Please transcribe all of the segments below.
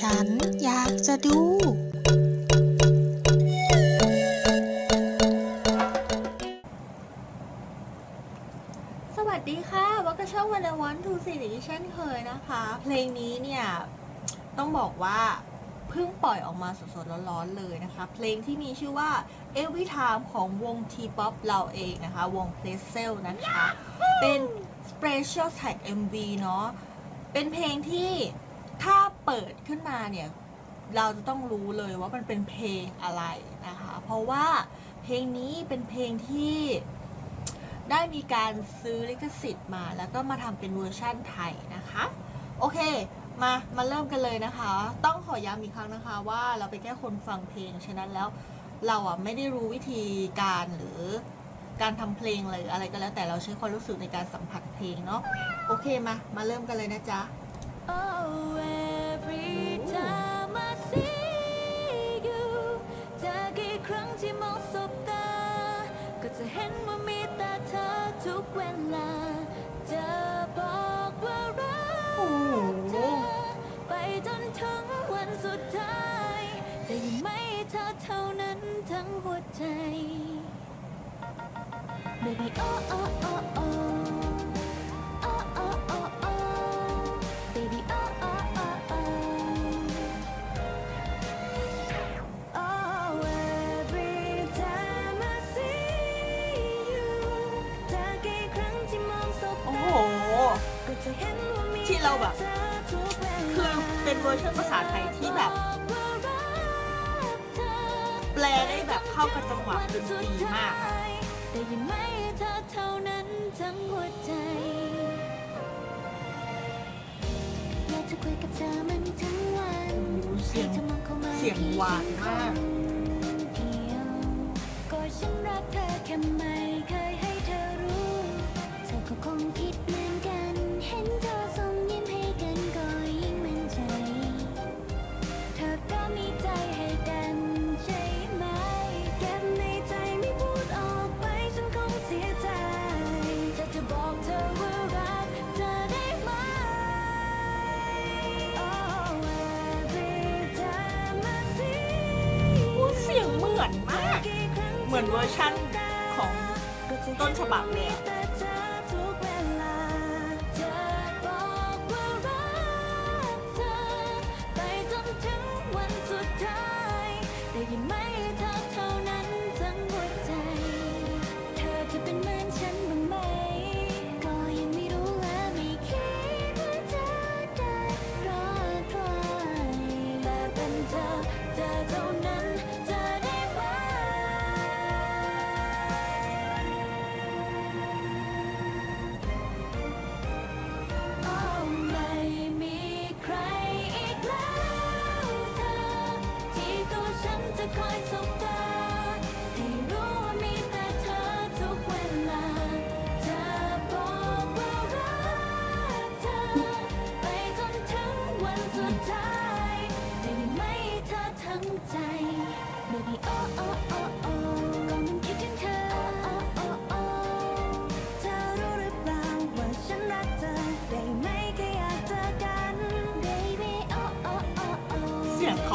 ฉันอยากจะดู สวัสดีค่ะวักกระช่องวันวันทูซีรีเช่นเคยนะคะ เพลงนี้เนี่ย ต้องบอกว่าเพิ่งปล่อยออกมาสดๆร้อนๆเลยนะคะ เพลงที่มีชื่อว่า Every Time ของวง T-POP เราเองนะคะ วง p l a c e l นะคะ เป็น Special Tag MV เนาะเป็นเพลงที่ ถ้าเปิดขึ้นมาเนี่ยเราจะต้องรู้เลยว่ามันเป็นเพลงอะไรนะคะ เพราะว่าเพลงนี้เป็นเพลงที่ได้มีการซื้อลิขสิทธิ์มา แล้วก็มาทำเป็นเวอร์ชั่นไทยนะคะ โอเค มามาเริ่มกันเลยนะคะ ต้องขอย้ำอีกครั้งนะคะ ว่าเราเป็นแค่คนฟังเพลงฉะนั้นแล้วเราอะไม่ได้รู้วิธีการหรือการทำเพลงหรืออะไรก็แล้วแต่เราใช้ความรู้สึกในการสัมผัสเพลงเนาะโอเคมามาเริ่มกันเลยนะจ๊ะ Oh, every time I see you จะกี่ครั้งที่มองสบตาก็จะเห็นว่ามีแต่เธอทุกเวลา จะบอกว่ารักเธอ ไปจนถึงวันสุดท้าย แต่ยังไม่เธอเท่านั้นทั้งหัวใจ ที่เราแบบ คือเป็นเวอร์ชันภาษาไทยที่แบบ แปลได้แบบเข้ากับจังหวะดนตรีมากอะแต่ยังไหมเธอเท่านั้นทั้งหัวใจ อยากจะคุยกับเธอมันทั้งวันโอ้โหเสียง ธอมอข้มเสียงหวานมาก เดียวก็ฉันรักเธอแค่ไม่เคยให้เธอรู้ เธอก็คงคิดเหมื เหมือนเวอร์ชั่นของต้นฉบับเลยอะ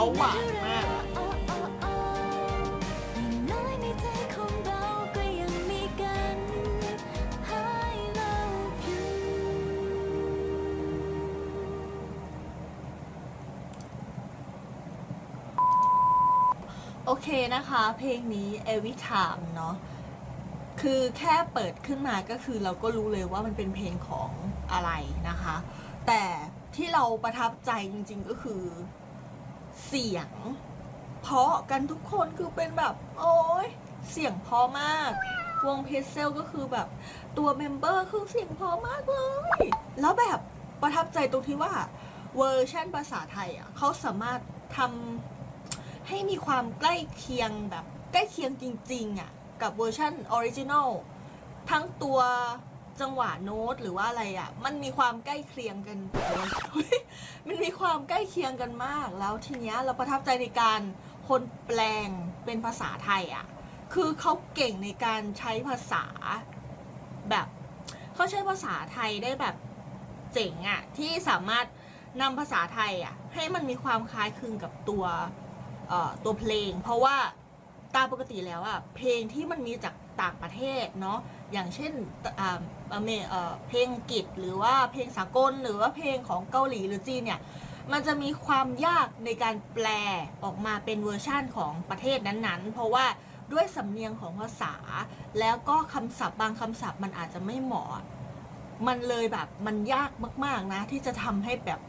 เขาหวานมาก โอเคนะคะ เพลงนี้ Every Time เนาะคือแค่เปิดขึ้นมาก็คือเราก็รู้เลยว่ามันเป็นเพลงของอะไรนะคะ แต่ที่เราประทับใจจริงๆก็คือ เสียง เพาะกันทุกคนคือเป็นแบบ โอ้ยเสียงเพราะมาก วงเพจเซลก็คือแบบตัวเมมเบอร์คือเสียงเพราะมากเลย แล้วแบบประทับใจตรงที่ว่าเวอร์ชันภาษาไทยอะเขาสามารถทำให้มีความใกล้เคียงแบบใกล้เคียงจริงๆอะกับเวอร์ชันออริจินอลทั้งตัว จังหวะโน้ตหรือว่าอะไรอะ มันมีความใกล้เคียงกัน มันมีความใกล้เคียงกันมาก แล้วทีเนี้ยเราประทับใจในการคนแปลงเป็นภาษาไทยอะ คือเขาเก่งในการใช้ภาษาแบบเขาใช้ภาษาไทยได้แบบเจ๋งอะ ที่สามารถนำภาษาไทยอะ ให้มันมีความคล้ายคลึงกับตัวตัวเพลง เพราะว่าตามปกติแล้วอะเพลงที่มันมีจาก ต่างประเทศเนาะอย่างเช่นเเเพลงอังกฤษหรือว่าเพลงสากลหรือว่าเพลงของเกาหลีหรือจีนเนี่ยมันจะมีความยากในการแปลออกมาเป็นเวอร์ชั่นของประเทศนั้นๆ เพราะว่าด้วยสำเนียงของภาษา แล้วก็คำศัพท์บางคำศัพท์มันอาจจะไม่เหมาะ มันเลยแบบมันยากมากๆนะ ที่จะทำให้แบบ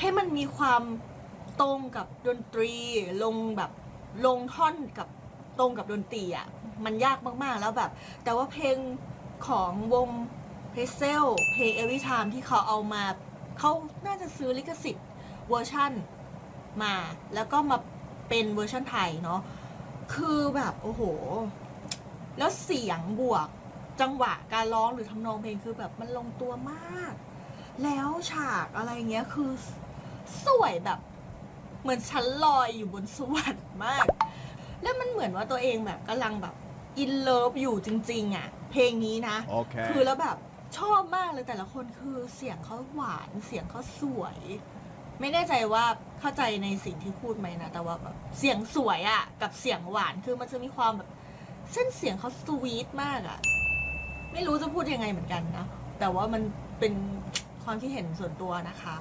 ให้มันมีความตรงกับดนตรีลงแบบลงท่อนกับ ตรงกับดนตรีอะมันยากมากๆแล้วแบบ แต่ว่าเพลงของวงเพเซลเพลง Every Time ที่เขาเอามาเขาน่าจะซื้อลิขสิทธิ์เวอร์ชั่นมา แล้วก็มาเป็นเวอร์ชั่นไทยเนาะคือแบบโอ้โห แล้วเสียงบวกจังหวะการร้องหรือทำนองเพลงคือแบบมันลงตัวมาก แล้วฉากอะไรเงี้ยคือสวยแบบ เหมือนฉันลอยอยู่บนสวรรค์มาก แล้วมันเหมือนว่าตัวเองแบบกำลังแบบอินเลิฟอยู่จริง ๆ อะ เพลงนี้นะ Okay. คือแล้วแบบชอบมากเลยแต่ละคนคือเสียงเขาหวานเสียงเขาสวย ไม่แน่ใจว่าเข้าใจในสิ่งที่พูดไหมนะ แต่ว่าแบบเสียงสวยอะ่ะ กับเสียงหวานคือมันจะมีความแบบเส้นเสียงเขาสวีทมากอะ่ะ ไม่รู้จะพูดยังไงเหมือนกันนะ แต่ว่ามันเป็นความคิดเห็นส่วนตัวนะคะ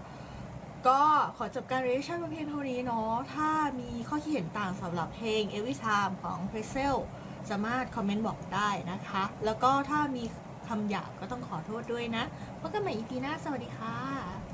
ก็ขอจบการ reaction เพียงเท่านี้เนาะ ถ้ามีข้อคิดเห็นต่างสำหรับเพลง Every Time ของ p r e s e l สามารถคอมเมนต์บอกได้นะคะ แล้วก็ถ้ามีคำหยาบก็ต้องขอโทษด้วยนะพบกันใหม่ EP หน้า สวัสดีค่ะ